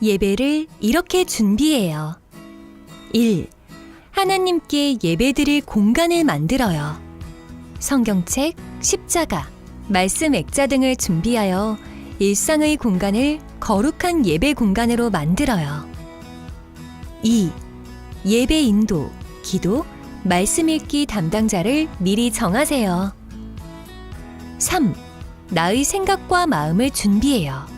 예배를 이렇게 준비해요. 1. 하나님께 예배드릴 공간을 만들어요. 성경책, 십자가, 말씀 액자 등을 준비하여 일상의 공간을 거룩한 예배 공간으로 만들어요. 2. 예배 인도, 기도, 말씀 읽기 담당자를 미리 정하세요. 3. 나의 생각과 마음을 준비해요.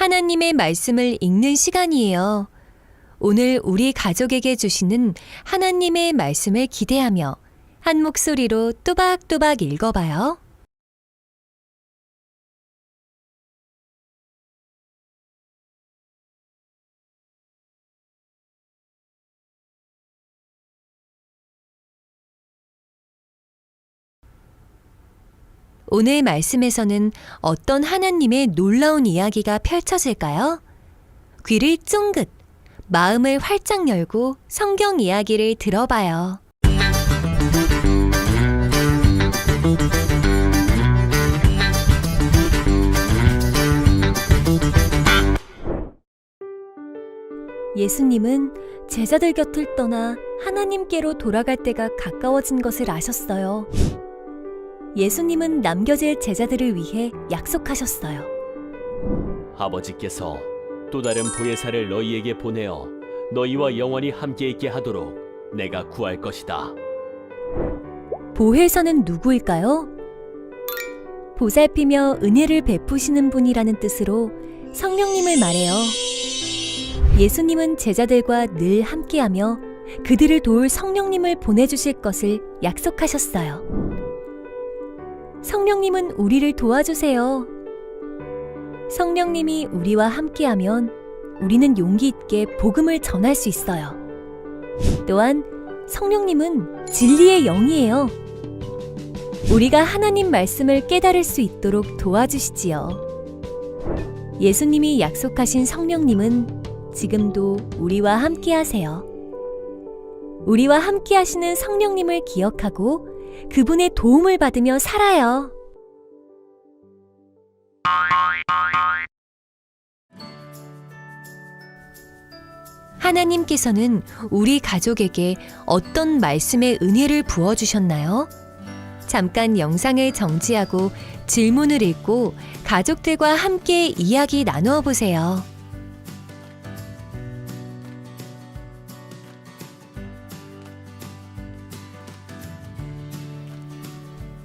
하나님의 말씀을 읽는 시간이에요. 오늘 우리 가족에게 주시는 하나님의 말씀을 기대하며 한 목소리로 또박또박 읽어봐요. 오늘 말씀에서는 어떤 하나님의 놀라운 이야기가 펼쳐질까요? 귀를 쫑긋, 마음을 활짝 열고 성경 이야기를 들어봐요. 예수님은 제자들 곁을 떠나 하나님께로 돌아갈 때가 가까워진 것을 아셨어요. 예수님은 남겨질 제자들을 위해 약속하셨어요. 아버지께서 또 다른 보혜사를 너희에게 보내어 너희와 영원히 함께 있게 하도록 내가 구할 것이다. 보혜사는 누구일까요? 보살피며 은혜를 베푸시는 분이라는 뜻으로 성령님을 말해요. 예수님은 제자들과 늘 함께하며 그들을 도울 성령님을 보내주실 것을 약속하셨어요. 성령님은 우리를 도와주세요. 성령님이 우리와 함께하면 우리는 용기 있게 복음을 전할 수 있어요. 또한 성령님은 진리의 영이에요. 우리가 하나님 말씀을 깨달을 수 있도록 도와주시지요. 예수님이 약속하신 성령님은 지금도 우리와 함께 하세요. 우리와 함께 하시는 성령님을 기억하고 그분의 도움을 받으며 살아요. 하나님께서는 우리 가족에게 어떤 말씀의 은혜를 부어주셨나요? 잠깐 영상을 정지하고 질문을 읽고 가족들과 함께 이야기 나누어 보세요.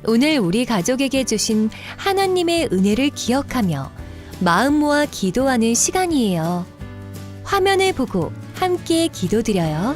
오늘 우리 가족에게 주신 하나님의 은혜를 기억하며 마음 모아 기도하는 시간이에요. 화면을 보고 함께 기도드려요.